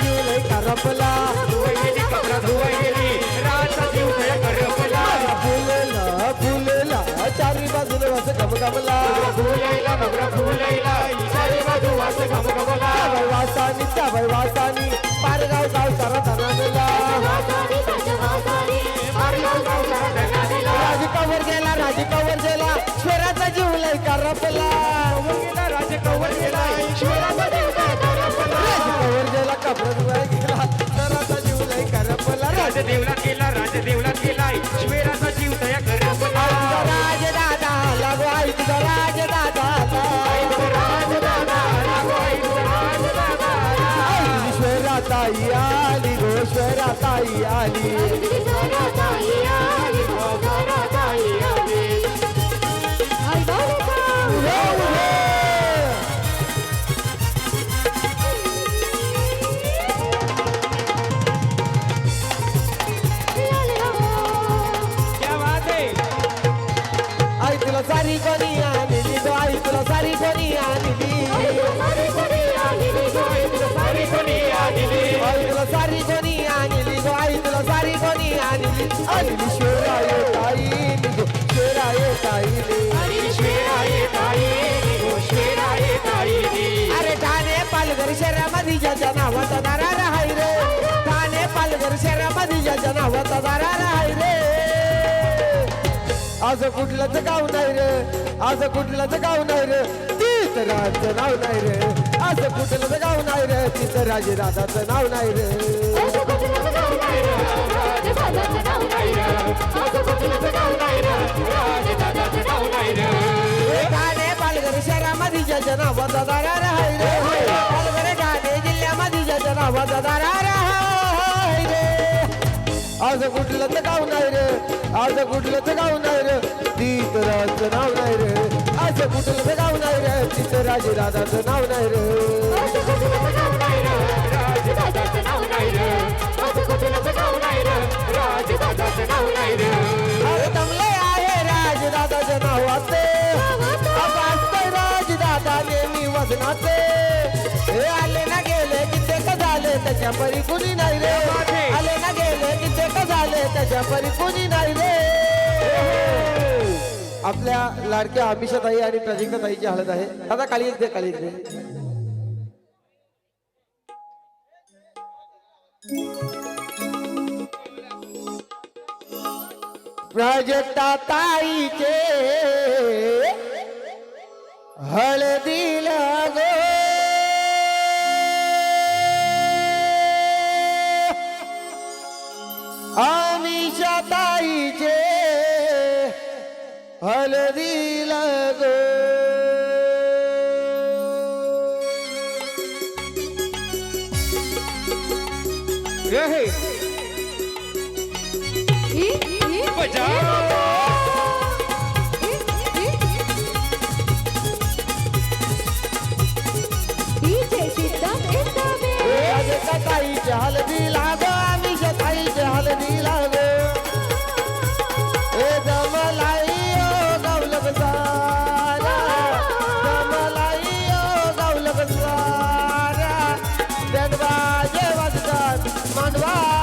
जीव लय करपला धुवाई गेली कपडा गेली रातचा जीव लय करपला. फुलला फुलला चारी बाजूला वास गमगमला. फुलाईला नवरा चारी बाजू वास वासानी त्याबाई वासानी पारगाव गाव सारा करपला राज देवलात गेला राज देवलात गेला ईश्वराचा जीव तया करपला राज दादा लागो आई तुझा राज दादा राज दादा रागो आई राज दादा ईश्वरा ताई आली गोश्वरा ताई आली. तुला सारी कोणी आणली सारी कोणी आलेली आई तुला सारी असं कुठलंच गाव नाही रे असं कुठलंच गाव नाही रे तिथं राजाचं नाव नाही रे असं कुठलंच गाव नाही रे तिथं राजे राजाचं नाव नाही रे ठाणे पालघर शहरामध्ये ज्याच्या नावाचा दारा राहाय रे पालघर ठाणे जिल्ह्यामध्ये ज्याच्या नावाचा दारा राहाय रे असं कुठलंच गाव नाही असं कुठलंच गाव नाही रे. तिथं राजाचं नाव नाही रे. असं कुठलंच गाव नाही रे. तिथं राजे राजाचं नाव नाही रे. दमले आहे राजदादा नेहमी वजनाचे. हे आले ना गेले किती का झाले त्याच्या परी कुणी नाही रे. आले ना गेले का झाले? त्याच्या परी कोणी नाही रे. आपल्या लाडक्या अमिषाताई आणि प्रजिंकाताईची हालत आहे. दादा काळी एक दे खाली एक दे प्रजता ताईचे हळदी हे? प्राजक्ता Mandwa.